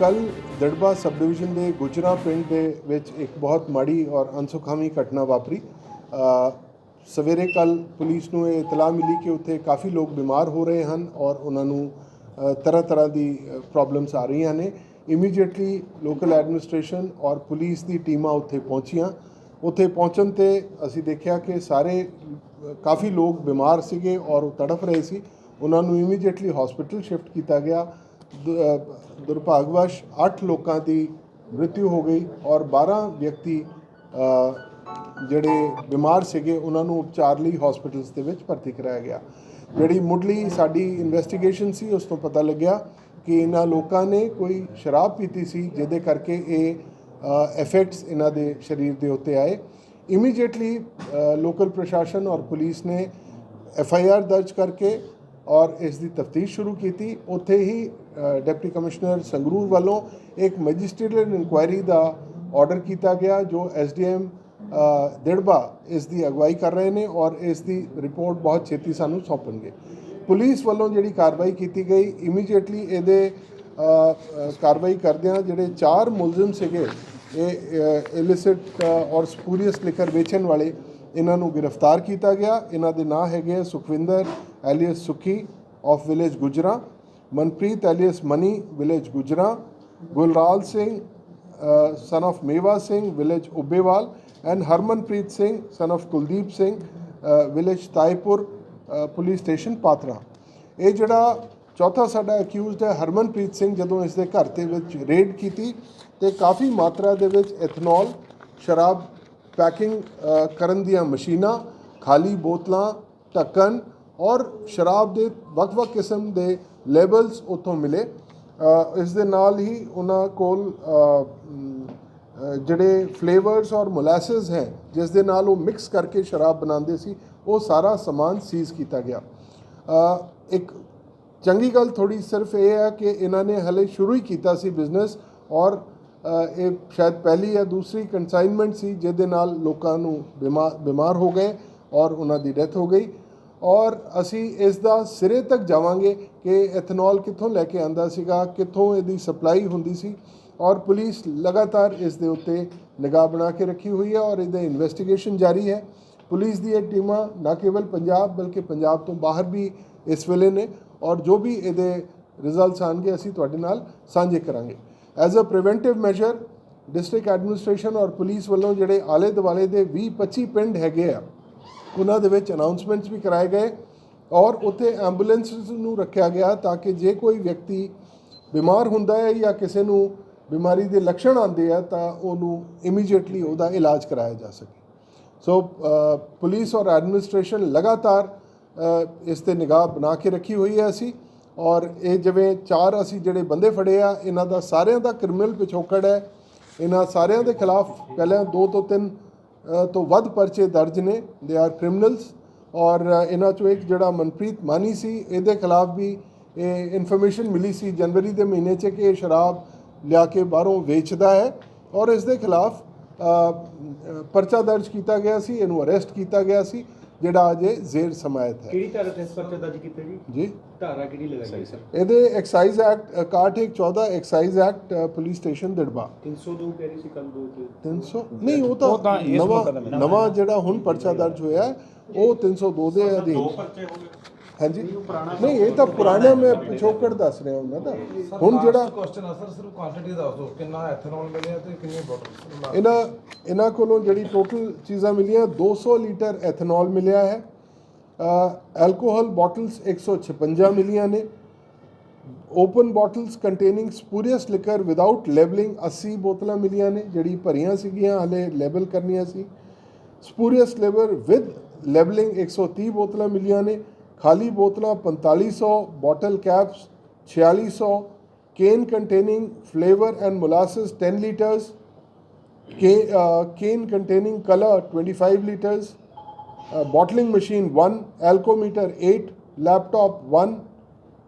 ਕੱਲ ਦੜਬਾ sub division ਦੇ ਗੁਜਰਾ ਪਿੰਡ ਦੇ ਵਿੱਚ ਇੱਕ ਬਹੁਤ ਮਾੜੀ ਔਰ ਅਨਸੁਖਾਵੀ ਘਟਨਾ ਵਾਪਰੀ। ਸਵੇਰੇ ਕੱਲ ਪੁਲਿਸ ਨੂੰ ਇਹ ਇਤਲਾਹ ਮਿਲੀ ਕਿ ਉੱਥੇ ਕਾਫੀ ਲੋਕ ਬਿਮਾਰ ਹੋ ਰਹੇ ਹਨ ਔਰ ਉਹਨਾਂ ਨੂੰ ਤਰ੍ਹਾਂ ਤਰ੍ਹਾਂ ਦੀ ਪ੍ਰੋਬਲਮਸ ਆ ਰਹੀਆਂ ਨੇ। ਇਮੀਡੀਏਟਲੀ ਲੋਕਲ ਐਡਮਿਨਿਸਟ੍ਰੇਸ਼ਨ ਔਰ ਪੁਲਿਸ ਦੀ ਟੀਮਾਂ ਉੱਥੇ ਪਹੁੰਚੀਆਂ। ਉੱਥੇ ਪਹੁੰਚਣ ਤੇ ਅਸੀਂ ਦੇਖਿਆ ਕਿ ਸਾਰੇ ਕਾਫੀ ਲੋਕ ਬਿਮਾਰ ਸੀਗੇ ਔਰ ਉਹ ਤੜਫ ਰਹੇ ਸੀ। ਉਹਨਾਂ ਨੂੰ ਇਮੀਡੀਏਟਲੀ ਹਸਪੀਟਲ ਸ਼ਿਫਟ ਕੀਤਾ ਗਿਆ। ਦੁਰਭਾਗਵਸ਼ 8 ਲੋਕਾਂ ਦੀ ਮ੍ਰਿਤਿੂ ਹੋ ਗਈ ਔਰ 12 ਵਿਅਕਤੀ ਜਿਹੜੇ ਬਿਮਾਰ ਸੀਗੇ, ਉਹਨਾਂ ਨੂੰ ਉਪਚਾਰ ਲਈ ਹਸਪੀਟਲਸ ਦੇ ਵਿੱਚ ਭਰਤੀ ਕਰਾਇਆ ਗਿਆ। ਜਿਹੜੀ ਮੁੱਢਲੀ ਸਾਡੀ ਇਨਵੈਸਟੀਗੇਸ਼ਨ ਸੀ, ਉਸ ਤੋਂ ਪਤਾ ਲੱਗਿਆ ਕਿ ਇਹਨਾਂ ਲੋਕਾਂ ਨੇ ਕੋਈ ਸ਼ਰਾਬ ਪੀਤੀ ਸੀ, ਜਿਹਦੇ ਕਰਕੇ ਇਹ ਇਫੈਕਟਸ ਇਹਨਾਂ ਦੇ ਸਰੀਰ ਦੇ ਉੱਤੇ ਆਏ। ਇਮੀਡੀਏਟਲੀ ਲੋਕਲ ਪ੍ਰਸ਼ਾਸਨ ਔਰ ਪੁਲਿਸ ਨੇ ਐਫ ਆਈ ਆਰ ਦਰਜ ਕਰਕੇ ਔਰ ਇਸ ਦੀ ਤਫਤੀਸ਼ ਸ਼ੁਰੂ ਕੀਤੀ। ਉੱਥੇ ਹੀ ਡਿਪਟੀ ਕਮਿਸ਼ਨਰ ਸੰਗਰੂਰ ਵੱਲੋਂ ਇੱਕ ਮੈਜਿਸਟਰੀਅਲ ਇਨਕੁਆਇਰੀ ਦਾ ਆਰਡਰ ਕੀਤਾ ਗਿਆ, ਜੋ ਐਸ ਡੀ ਐਮ ਦਿੜਬਾ ਇਸ ਦੀ ਅਗਵਾਈ ਕਰ ਰਹੇ ਨੇ ਔਰ ਇਸ ਦੀ ਰਿਪੋਰਟ ਬਹੁਤ ਛੇਤੀ ਸਾਨੂੰ ਸੌਂਪਣਗੇ। ਪੁਲਿਸ ਵੱਲੋਂ ਜਿਹੜੀ ਕਾਰਵਾਈ ਕੀਤੀ ਗਈ ਇਮੀਡੀਏਟਲੀ ਇਹਦੇ ਕਾਰਵਾਈ ਕਰਦਿਆਂ ਜਿਹੜੇ ਚਾਰ ਮੁਲਜ਼ਮ ਸੀਗੇ, ਇਹ ਇਲਿਸਿਟ ਔਰ ਸਪੂਰੀਅਸ ਲਿਕਰ ਵੇਚਣ ਵਾਲੇ ਇਹਨਾਂ ਨੂੰ ਗ੍ਰਿਫਤਾਰ ਕੀਤਾ ਗਿਆ। ਇਹਨਾਂ ਦੇ ਨਾਂ ਹੈਗੇ ਆ Sukhwinder alias Sukhi of village Gujra, Manpreet alias Mani village Gujra Gurlal Singh son of Mewa Singh village Ubbewal and Harmanpreet Singh son of Kuldeep Singh village Taipur police station Patran. ਇਹ ਜਿਹੜਾ ਚੌਥਾ ਸਾਡਾ accused ਹੈ, ਹਰਮਨਪ੍ਰੀਤ ਸਿੰਘ ਜਦੋਂ ਇਸ ਦੇ ਘਰ ਦੇ ਵਿੱਚ ਰੇਡ ਕੀਤੀ ਤੇ ਕਾਫੀ ਮਾਤਰਾ ਦੇ ਵਿੱਚ ਐਥਨੋਲ ਸ਼ਰਾਬ ਪੈਕਿੰਗ ਕਰਨ ਦੀਆਂ ਮਸ਼ੀਨਾਂ, ਖਾਲੀ ਬੋਤਲਾਂ, ਢੱਕਣ ਔਰ ਸ਼ਰਾਬ ਦੇ ਵੱਖ-ਵੱਖ ਕਿਸਮ ਦੇ ਲੇਬਲਸ ਉੱਥੋਂ ਮਿਲੇ। ਇਸ ਦੇ ਨਾਲ ਹੀ ਉਹਨਾਂ ਕੋਲ ਜਿਹੜੇ ਫਲੇਵਰਸ ਔਰ ਮੋਲੈਸਸ ਹੈ, ਜਿਸ ਦੇ ਨਾਲ ਉਹ ਮਿਕਸ ਕਰਕੇ ਸ਼ਰਾਬ ਬਣਾਉਂਦੇ ਸੀ, ਉਹ ਸਾਰਾ ਸਮਾਨ ਸੀਜ਼ ਕੀਤਾ ਗਿਆ। ਇੱਕ ਚੰਗੀ ਗੱਲ ਥੋੜੀ ਸਿਰਫ ਇਹ ਹੈ ਕਿ ਇਹਨਾਂ ਨੇ ਹਲੇ ਸ਼ੁਰੂ ਹੀ ਕੀਤਾ ਸੀ ਬਿਜ਼ਨਸ ਔਰ ਇਹ ਸ਼ਾਇਦ ਪਹਿਲੀ ਜਾਂ ਦੂਸਰੀ ਕੰਸਾਈਨਮੈਂਟ ਸੀ, ਜਿਹਦੇ ਨਾਲ ਲੋਕਾਂ ਨੂੰ ਬਿਮਾਰ ਬਿਮਾਰ ਹੋ ਗਏ ਔਰ ਉਹਨਾਂ ਦੀ ਡੈਥ ਹੋ ਗਈ। ਔਰ ਅਸੀਂ ਇਸ ਦਾ ਸਿਰੇ ਤੱਕ ਜਾਵਾਂਗੇ ਕਿ ਐਥਨੋਲ ਕਿੱਥੋਂ ਲੈ ਕੇ ਆਂਦਾ ਸੀਗਾ, ਕਿੱਥੋਂ ਇਹਦੀ ਸਪਲਾਈ ਹੁੰਦੀ ਸੀ। ਔਰ ਪੁਲਿਸ ਲਗਾਤਾਰ ਇਸ ਦੇ ਉੱਤੇ ਨਿਗਾਹ ਬਣਾ ਕੇ ਰੱਖੀ ਹੋਈ ਹੈ ਔਰ ਇਹਦੇ ਇਨਵੈਸਟੀਗੇਸ਼ਨ ਜਾਰੀ ਹੈ। ਪੁਲਿਸ ਦੀ ਇਹ ਟੀਮਾਂ ਨਾ ਕੇਵਲ ਪੰਜਾਬ, ਬਲਕਿ ਪੰਜਾਬ ਤੋਂ ਬਾਹਰ ਵੀ ਇਸ ਵੇਲੇ ਨੇ। ਔਰ ਜੋ ਵੀ ਇਹਦੇ ਰਿਜ਼ਲਟਸ ਆਣਗੇ, ਅਸੀਂ ਤੁਹਾਡੇ ਨਾਲ ਸਾਂਝੇ ਕਰਾਂਗੇ। As a preventive measure district administration ਔਰ ਪੁਲਿਸ ਵੱਲੋਂ ਜਿਹੜੇ ਆਲੇ ਦੁਆਲੇ ਦੇ 20 25 ਪਿੰਡ ਹੈਗੇ ਆ, ਉਹਨਾਂ ਦੇ ਵਿੱਚ ਅਨਾਉਂਸਮੈਂਟਸ ਵੀ ਕਰਾਏ ਗਏ ਔਰ ਉੱਥੇ ਐਂਬੂਲੈਂਸਸ ਨੂੰ ਰੱਖਿਆ ਗਿਆ ਤਾਂ ਕਿ ਜੇ ਕੋਈ ਵਿਅਕਤੀ ਬਿਮਾਰ ਹੁੰਦਾ ਹੈ ਜਾਂ ਕਿਸੇ ਨੂੰ ਬਿਮਾਰੀ ਦੇ ਲੱਛਣ ਆਉਂਦੇ ਆ ਤਾਂ ਉਹਨੂੰ ਇਮੀਡੀਏਟਲੀ ਉਹਦਾ ਇਲਾਜ ਕਰਾਇਆ ਜਾ ਸਕੇ। ਸੋ ਪੁਲਿਸ ਔਰ ਐਡਮਿਨਿਸਟ੍ਰੇਸ਼ਨ ਲਗਾਤਾਰ ਇਸ ਤੇ ਨਿਗਾਹ ਬਣਾ ਕੇ ਰੱਖੀ ਹੋਈ ਹੈ ਅਸੀਂ। ਔਰ ਇਹ ਜਿਵੇਂ ਚਾਰ ਅਸੀਂ ਜਿਹੜੇ ਬੰਦੇ ਫੜੇ ਆ, ਇਹਨਾਂ ਦਾ ਸਾਰਿਆਂ ਦਾ ਕ੍ਰਿਮੀਨਲ ਪਿਛੋਕੜ ਹੈ। ਇਹਨਾਂ ਸਾਰਿਆਂ ਦੇ ਖਿਲਾਫ ਪਹਿਲਾਂ ਦੋ ਤੋਂ ਤਿੰਨ ਤੋਂ ਵੱਧ ਪਰਚੇ ਦਰਜ ਨੇ। ਦੇ ਆਰ ਕ੍ਰਿਮੀਨਲਸ ਔਰ ਇਹਨਾਂ ਚੋਂ ਇੱਕ ਜਿਹੜਾ ਮਨਪ੍ਰੀਤ ਮਾਨੀ ਸੀ, ਇਹਦੇ ਖਿਲਾਫ ਵੀ ਇਹ ਇਨਫੋਰਮੇਸ਼ਨ ਮਿਲੀ ਸੀ। ਜਨਵਰੀ ਦੇ ਮਹੀਨੇ 'ਚ ਕਿ ਇਹ ਸ਼ਰਾਬ ਲਿਆ ਕੇ ਬਾਹਰੋਂ ਵੇਚਦਾ ਹੈ ਔਰ ਇਸ ਦੇ ਖਿਲਾਫ ਪਰਚਾ ਦਰਜ ਕੀਤਾ ਗਿਆ ਸੀ, ਇਹਨੂੰ ਅਰੈਸਟ ਕੀਤਾ ਗਿਆ ਸੀ। ਜਿਹੜਾ ਅਜੇ ਜ਼ੇਰ ਸਮਾਇਤ ਹੈ। ਕਿਹੜੀ ਧਾਰਾ ਤੇ ਇਸ ਪਰਚਾ ਦਰਜ ਕੀਤਾ ਜੀ? ਜੀ। ਧਾਰਾ ਕਿਹੜੀ ਲਗਾਈ ਸਰ। ਇਹਦੇ excise act 6114 excise act police station Dirba. 302 ਕਹਿ ਰਹੀ ਸੀ ਕੱਲ ਦੋ ਤੇ 300 ਨਹੀਂ ਉਹ ਤਾਂ ਨਵਾਂ ਨਵਾਂ ਜਿਹੜਾ ਹੁਣ ਪਰਚਾ ਦਰਜ ਹੋਇਆ ਉਹ 302 ਦੇ ਅਧੀਨ। ਹਾਂਜੀ। ਨਹੀਂ ਇਹ ਤਾਂ ਪੁਰਾਣਾ ਮੈਂ ਪਿਛੋਕੜ ਦੱਸ ਰਿਹਾ ਉਹਨਾਂ ਦਾ। ਹੁਣ ਜਿਹੜਾ ਕੁਐਸਚਨ ਆ ਸਰ ਸਿਰਫ ਕੁਆਂਟੀਟੀ ਦੱਸ ਦਿਓ ਕਿੰਨਾ ਐਥਨੋਲ ਮਿਲਿਆ ਤੇ ਕਿੰਨੀ ਬੋਟਲ ਇਹਨਾਂ ਇਹਨਾਂ ਕੋਲੋਂ ਜਿਹੜੀ ਟੋਟਲ ਚੀਜ਼ਾਂ ਮਿਲੀਆਂ 200 ਲੀਟਰ ਐਥਨੋਲ ਮਿਲਿਆ ਹੈ। ਐਲਕੋਹਲ ਬੋਟਲਸ 156 ਮਿਲੀਆਂ ਨੇ। Open bottles containing spurious liquor without labelling 80 ਬੋਤਲਾਂ ਮਿਲੀਆਂ ਨੇ ਜਿਹੜੀ ਭਰੀਆਂ ਸੀਗੀਆਂ ਹਲੇ ਲੈਬਲ ਕਰਨੀਆਂ ਸੀ। ਸਪੂਰੀਅਸ ਲਿਵਰ ਵਿਦ ਲੈਬਲਿੰਗ 130 ਬੋਤਲਾਂ ਮਿਲੀਆਂ ਨੇ। ਖਾਲੀ ਬੋਤਲਾਂ 4500 bottle caps 4600 cane containing flavour and molasses 10 litres cane containing color 25 liters uh, bottling machine 1 alcometer 8 laptop 1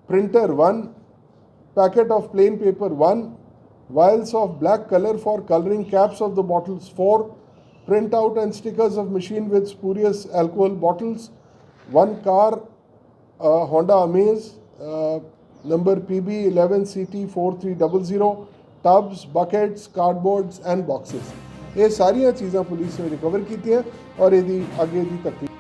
printer 1 packet of plain paper 1 vials of black color for coloring caps of the bottles 4 printout and stickers of machine with spurious alcohol bottles one car uh, honda amaze uh, number PB11CT4300 tubs buckets cardboards and boxes ਇਹ ਸਾਰੀਆਂ ਚੀਜ਼ਾਂ police ਨੇ recover ਕੀਤੀਆਂ ਔਰ ਇਹਦੀ ਅੱਗੇ ਦੀ ਤਫਤੀਸ਼